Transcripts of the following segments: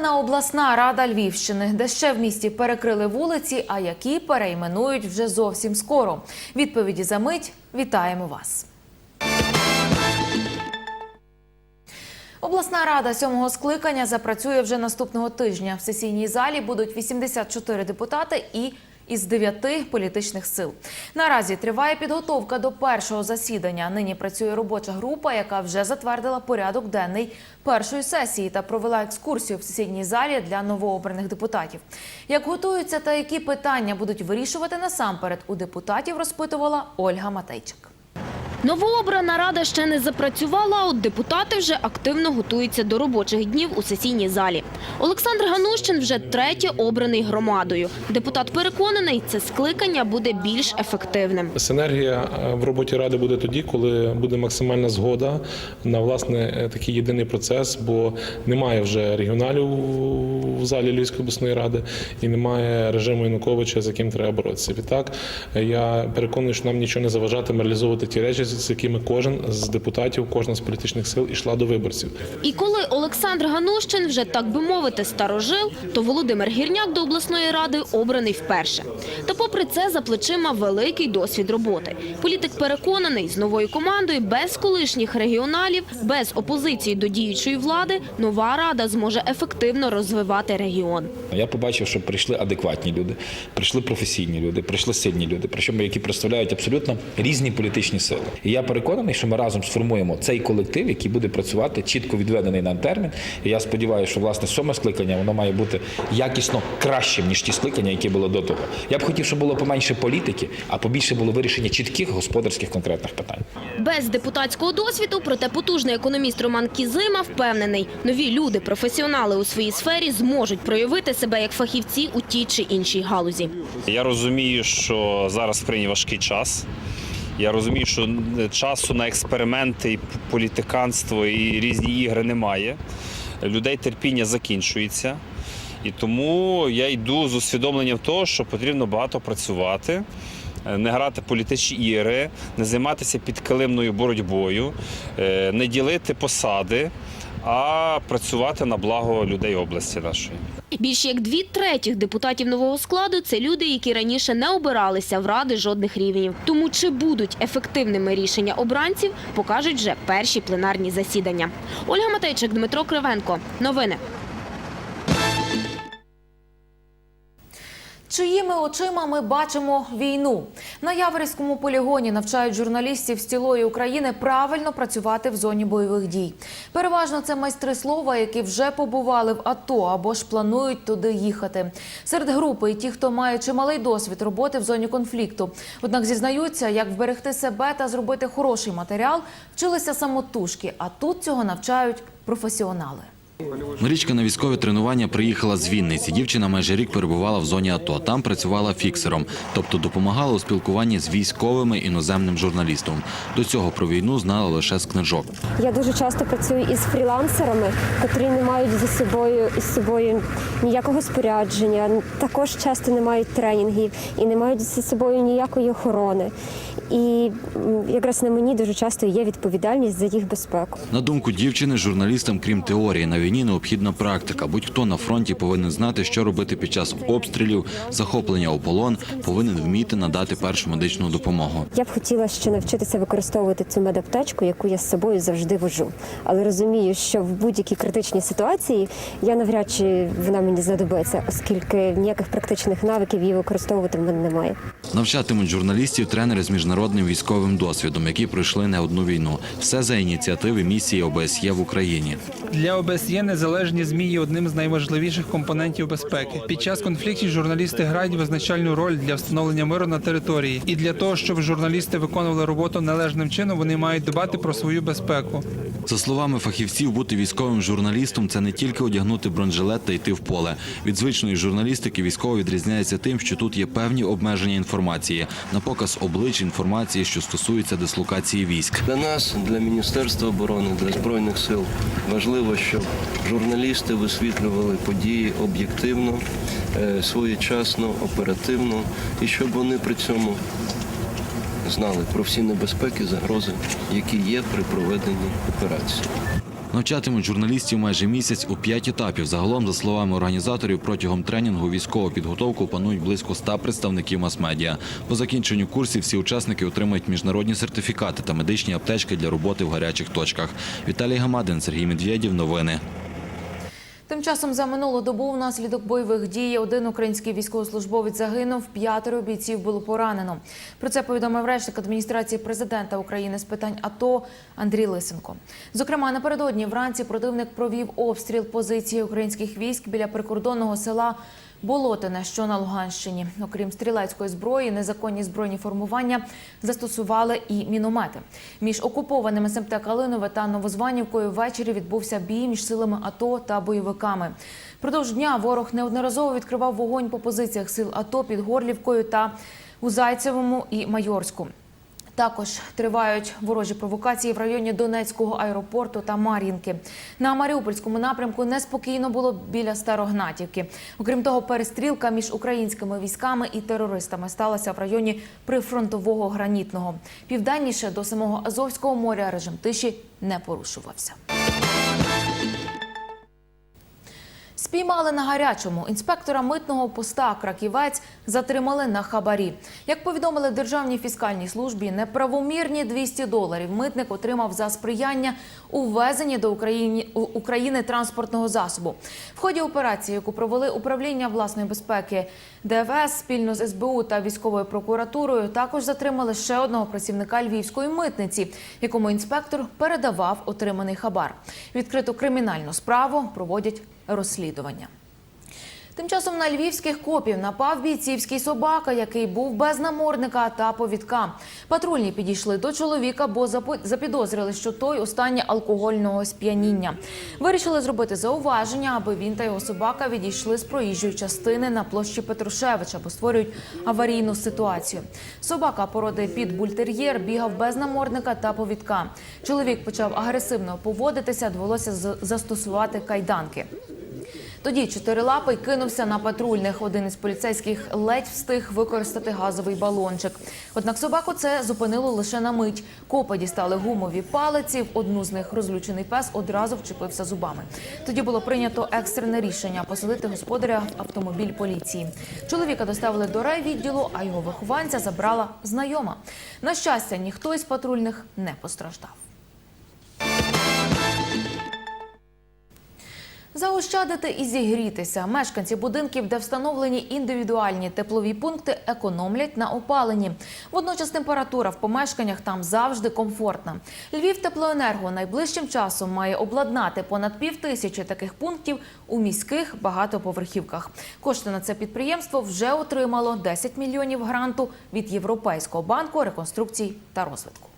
Оновлена обласна рада Львівщини, де ще в місті перекрили вулиці, а які перейменують вже зовсім скоро. Відповіді за мить. Вітаємо вас. Обласна рада сьомого скликання запрацює вже наступного тижня. В сесійній залі будуть 84 депутати і із дев'яти політичних сил. Наразі триває підготовка до першого засідання. Нині працює робоча група, яка вже затвердила порядок денний першої сесії та провела екскурсію в сесійній залі для новообраних депутатів. Як готуються та які питання будуть вирішувати насамперед у депутатів, розпитувала Ольга Матейчик. Новообрана рада ще не запрацювала, а от депутати вже активно готуються до робочих днів у сесійній залі. Олександр Ганущин вже третє обраний громадою. Депутат переконаний, це скликання буде більш ефективним. Синергія е, в роботі ради буде тоді, коли буде максимальна згода на власне е, такий єдиний процес, бо немає вже регіоналів в залі Львівської обласної ради і немає режиму Януковича, з яким треба боротися. Відтак е, я переконаний, що нам нічого не заважатиме реалізовувати ті речі, з якими кожен з депутатів, кожна з політичних сил ішла до виборців. І коли Олександр Ганущин вже, так би мовити, старожил, то Володимир Гірняк до обласної ради обраний вперше. Та попри це за плечима великий досвід роботи. Політик переконаний, з новою командою, без колишніх регіоналів, без опозиції до діючої влади, нова рада зможе ефективно розвивати регіон. Я побачив, що прийшли адекватні люди, прийшли професійні люди, прийшли сильні люди, причому які представляють абсолютно різні політичні сили. І я переконаний, що ми разом сформуємо цей колектив, який буде працювати чітко відведений нам термін. І я сподіваюся, що власне сьоме скликання воно має бути якісно кращим ніж ті скликання, які були до того. Я б хотів, щоб було поменше політики, а побільше було вирішення чітких господарських конкретних питань. Без депутатського досвіду, проте потужний економіст Роман Кізима впевнений, нові люди, професіонали у своїй сфері зможуть проявити себе як фахівці у тій чи іншій галузі. Я розумію, що зараз в країні важкий час. Я розумію, що часу на експерименти, і політиканство і різні ігри немає. Людей терпіння закінчується. І тому я йду з усвідомленням того, що потрібно багато працювати, не грати політичні ігри, не займатися підкилимною боротьбою, е, не ділити посади, а працювати на благо людей області нашої. Більш як дві третіх депутатів нового складу – це люди, які раніше не обиралися в ради жодних рівнів. Тому чи будуть ефективними рішення обранців, покажуть вже перші пленарні засідання. Ольга Матейчик, Дмитро Кривенко. Новини. Чиїми очима ми бачимо війну на Яворівському полігоні навчають журналістів з цілої України правильно працювати в зоні бойових дій. Переважно це майстри слова, які вже побували в АТО або ж планують туди їхати. Серед групи і ті, хто має чималий досвід роботи в зоні конфлікту. Однак зізнаються, як вберегти себе та зробити хороший матеріал, вчилися самотужки. А тут цього навчають професіонали. Марічка на військове тренування приїхала з Вінниці. Дівчина майже рік перебувала в зоні АТО. Там працювала фіксером, тобто допомагала у спілкуванні з військовими іноземним журналістом. До цього про війну знала лише з книжок. Я дуже часто працюю із фрілансерами, котрі не мають за собою із собою ніякого спорядження, також часто не мають тренінгів і не мають за собою ніякої охорони. І якраз на мені дуже часто є відповідальність за їх безпеку. На думку дівчини, журналістам, крім теорії, на війні необхідна практика. Будь-хто на фронті повинен знати, що робити під час обстрілів, захоплення у полон, повинен вміти надати першу медичну допомогу. Я б хотіла ще навчитися використовувати цю медаптечку, яку я з собою завжди вожу. Але розумію, що в будь-якій критичній ситуації я навряд чи вона мені знадобиться, оскільки ніяких практичних навиків її використовувати в мене немає. Навчатимуть журналістів тренери з міжнародним військовим досвідом, які пройшли не одну війну. Все за ініціативи місії ОБСЄ в Україні. Для ОБСЄ незалежні ЗМІ є одним з найважливіших компонентів безпеки. Під час конфліктів журналісти грають визначальну роль для встановлення миру на території. І для того, щоб журналісти виконували роботу належним чином, вони мають дбати про свою безпеку. За словами фахівців, бути військовим журналістом це не тільки одягнути бронежилет та йти в поле. Від звичної журналістики військово відрізняється тим, що тут є певні обмеження інформації на показ облич інформації, що стосується дислокації військ. Для нас, для Міністерства оборони, для Збройних сил важливо, щоб журналісти висвітлювали події об'єктивно, е, своєчасно, оперативно, і щоб вони при цьому знали про всі небезпеки, загрози, які є при проведенні операції. Навчатимуть журналістів майже місяць у п'ять етапів. Загалом, за словами організаторів, протягом тренінгу військову підготовку панують близько ста представників мас-медіа. По закінченню курсів всі учасники отримають міжнародні сертифікати та медичні аптечки для роботи в гарячих точках. Віталій Гамадин, Сергій Медведєв. Новини. Тим часом за минулу добу внаслідок бойових дій один український військовослужбовець загинув, п'ятеро бійців було поранено. Про це повідомив речник адміністрації президента України з питань АТО Андрій Лисенко. Зокрема, напередодні вранці противник провів обстріл позиції українських військ біля прикордонного села. Болотине, що на Луганщині, окрім стрілецької зброї, незаконні збройні формування застосували і міномети. Між окупованими СМТ Калинове та Новозванівкою ввечері відбувся бій між силами АТО та бойовиками. Продовж дня ворог неодноразово відкривав вогонь по позиціях сил АТО під Горлівкою та у Зайцевому і Майорську. Також тривають ворожі провокації в районі Донецького аеропорту та Мар'їнки. На Маріупольському напрямку неспокійно було біля Старогнатівки. Окрім того, перестрілка між українськими військами і терористами сталася в районі прифронтового гранітного. Південніше до самого Азовського моря режим тиші не порушувався. Спіймали на гарячому. Інспектора митного поста Краківець затримали на хабарі. Як повідомили Державній фіскальній службі, неправомірні 200 доларів митник отримав за сприяння у ввезенні до України, України транспортного засобу. В ході операції, яку провели управління власної безпеки ДФС спільно з СБУ та військовою прокуратурою, також затримали ще одного працівника львівської митниці, якому інспектор передавав отриманий хабар. Відкриту кримінальну справу проводять розслідування. Тим часом на львівських копів напав бійцівський собака, який був без намордника та повідка. Патрульні підійшли до чоловіка, бо запідозрили, що той у стані алкогольного сп'яніння. Вирішили зробити зауваження, аби він та його собака відійшли з проїжджої частини на площі Петрушевича, бо створюють аварійну ситуацію. Собака породи підбультер'єр бігав без намордника та повідка. Чоловік почав агресивно поводитися, довелося застосувати кайданки. Тоді чотирилапий кинувся на патрульних. Один із поліцейських ледь встиг використати газовий балончик. Однак собаку це зупинило лише на мить. Копи дістали гумові палиці. В одну з них розлючений пес одразу вчепився зубами. Тоді було прийнято екстрене рішення посадити господаря в автомобіль поліції. Чоловіка доставили до райвідділу, а його вихованця забрала знайома. На щастя, ніхто із патрульних не постраждав. Заощадити і зігрітися. Мешканці будинків, де встановлені індивідуальні теплові пункти, економлять на опаленні. Водночас температура в помешканнях там завжди комфортна. Львів теплоенерго найближчим часом має обладнати понад пів тисячі таких пунктів у міських багатоповерхівках. Кошти на це підприємство вже отримало 10 мільйонів гранту від Європейського банку реконструкцій та розвитку.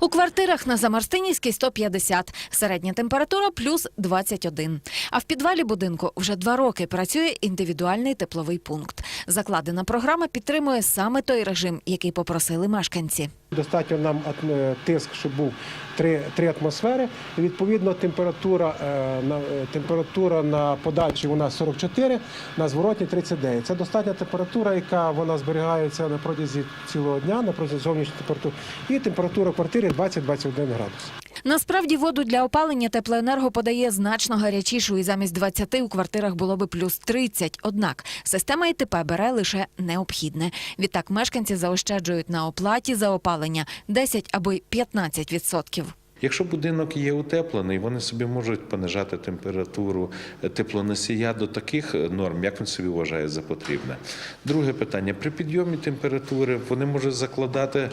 У квартирах на Замарстинівській 150, середня температура плюс 21. А в підвалі будинку вже два роки працює індивідуальний тепловий пункт. Закладена програма підтримує саме той режим, який попросили мешканці. Достатньо нам е, тиск, щоб був 3, 3 атмосфери. І відповідно температура е, на е, температура на подачі у нас 44, на зворотній 39. Це достатня температура, яка вона зберігається на протязі цілого дня, на протязі зовнішньої температури. І температура в квартирі 20-21 градус. Насправді воду для опалення теплоенерго подає значно гарячішу, і замість 20 у квартирах було би плюс 30. Однак система ІТП бере лише необхідне. Відтак мешканці заощаджують на оплаті за опалення 10 або й 15 відсотків. Якщо будинок є утеплений, вони собі можуть понижати температуру теплоносія до таких норм, як він собі вважає за потрібне. Друге питання: при підйомі температури вони можуть закладати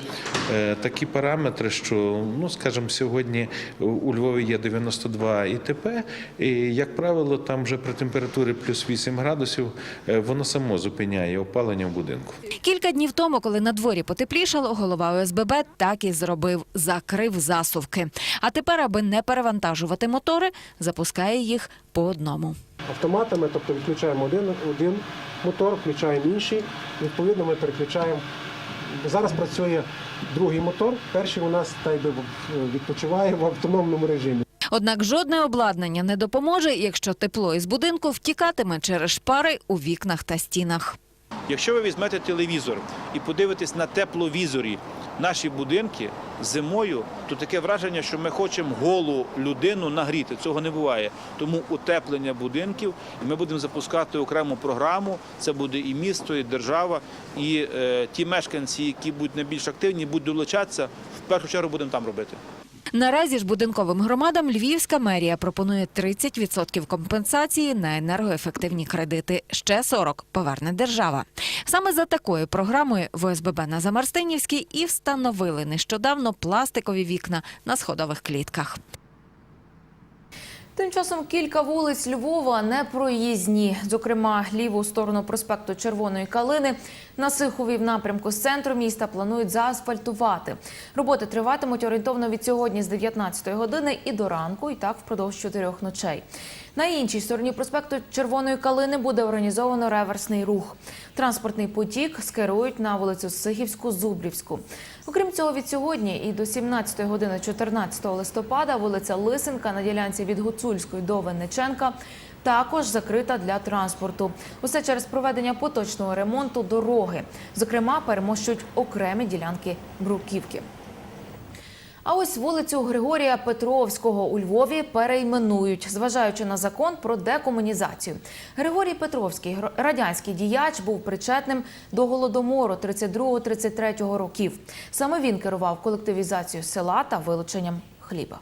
е, такі параметри, що, ну скажімо, сьогодні у Львові є 92 ІТП, і як правило, там вже при температурі плюс 8 градусів е, воно само зупиняє опалення в будинку. Кілька днів тому, коли на дворі потеплішало, голова ОСББ так і зробив – закрив засувки. А тепер, аби не перевантажувати мотори, запускає їх по одному. Автоматами, тобто відключаємо один, один мотор, включаємо інший. Відповідно, ми переключаємо. Зараз працює другий мотор. Перший у нас так би відпочиває в автономному режимі. Однак жодне обладнання не допоможе, якщо тепло із будинку втікатиме через шпари у вікнах та стінах. Якщо ви візьмете телевізор і подивитесь на тепловізорі наші будинки зимою, то таке враження, що ми хочемо голу людину нагріти. Цього не буває. Тому утеплення будинків, і ми будемо запускати окрему програму. Це буде і місто, і держава, і е, ті мешканці, які будуть найбільш активні, будуть долучатися. В першу чергу будемо там робити. Наразі ж будинковим громадам Львівська мерія пропонує 30% компенсації на енергоефективні кредити. Ще 40 поверне держава. Саме за такою програмою в ОСББ на Замарстинівській і встановили нещодавно пластикові вікна на сходових клітках. Тим часом кілька вулиць Львова не проїзні. Зокрема, ліву сторону проспекту Червоної Калини на Сихові в напрямку з центру міста планують заасфальтувати. Роботи триватимуть орієнтовно від сьогодні з 19 години і до ранку, і так впродовж чотирьох ночей. На іншій стороні проспекту Червоної Калини буде організовано реверсний рух. Транспортний потік скерують на вулицю Сихівську, Зубрівську. Окрім цього, від сьогодні і до 17 години 14 листопада вулиця Лисенка на ділянці від Гуцульської до Винниченка також закрита для транспорту. Усе через проведення поточного ремонту дороги. Зокрема, перемощують окремі ділянки бруківки. А ось вулицю Григорія Петровського у Львові перейменують, зважаючи на закон про декомунізацію. Григорій Петровський, радянський діяч, був причетним до голодомору 32-33 років. Саме він керував колективізацією села та вилученням хліба.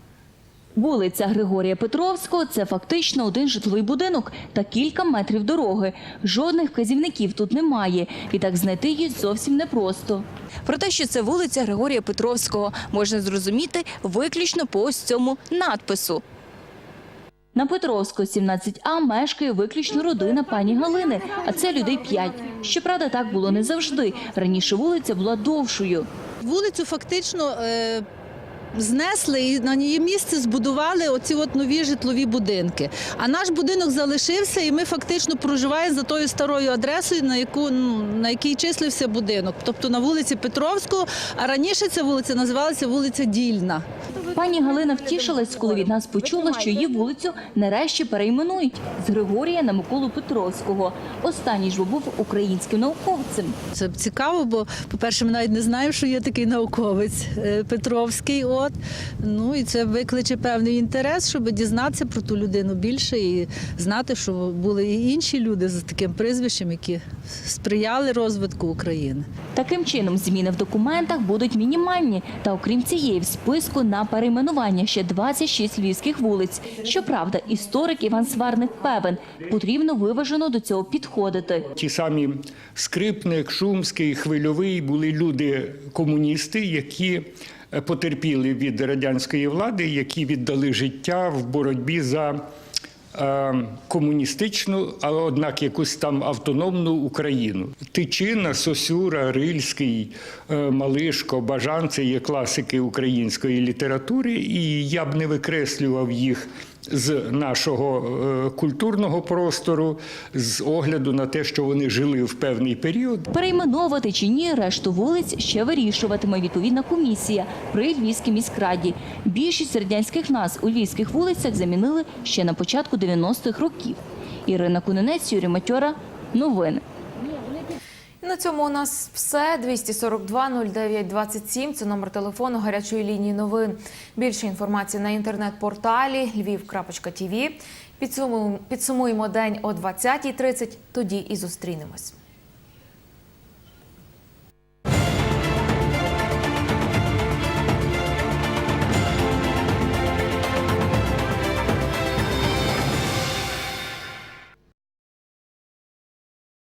Вулиця Григорія Петровського – це фактично один житловий будинок та кілька метрів дороги. Жодних вказівників тут немає, і так знайти її зовсім непросто. Про те, що це вулиця Григорія Петровського, можна зрозуміти виключно по ось цьому надпису. На Петровського, 17А, мешкає виключно родина пані Галини, а це людей п'ять. Щоправда, так було не завжди. Раніше вулиця була довшою. Вулицю фактично е, знесли і на її місце збудували оці от нові житлові будинки. А наш будинок залишився, і ми фактично проживаємо за тою старою адресою, на яку ну, на якій числився будинок, тобто на вулиці Петровського. А раніше ця вулиця називалася вулиця Дільна. Пані Галина втішилась, коли від нас почула, що її вулицю нарешті перейменують з Григорія на Миколу Петровського. Останній ж був українським науковцем. Це цікаво, бо, по-перше, ми навіть не знаємо, що є такий науковець е, Петровський. От. Ну і це викличе певний інтерес, щоб дізнатися про ту людину більше і знати, що були і інші люди з таким прізвищем, які сприяли розвитку України. Таким чином, зміни в документах будуть мінімальні. Та окрім цієї, в списку на перейменування ще 26 львівських вулиць. Щоправда, історик Іван Сварник певен, потрібно виважено до цього підходити. Ті самі Скрипник, Шумський, Хвильовий були люди-комуністи, які е, потерпіли від радянської влади, які віддали життя в боротьбі за комуністичну, але однак якусь там автономну Україну. Тичина, Сосюра, Рильський, е, Малишко, Бажан це є класики української літератури, і я б не викреслював їх з нашого е, культурного простору з огляду на те, що вони жили в певний період. Перейменовувати чи ні решту вулиць ще вирішуватиме відповідна комісія при Львівській міськраді. Більшість радянських назв у львівських вулицях замінили ще на початку 90-х років. Ірина Кунинець, Юрій Матьора. Новини. На цьому у нас все. 242 09 27 – Це номер телефону гарячої лінії новин. Більше інформації на інтернет-порталі lviv.tv. Підсумуємо, підсумуємо день о 20.30. Тоді і зустрінемось.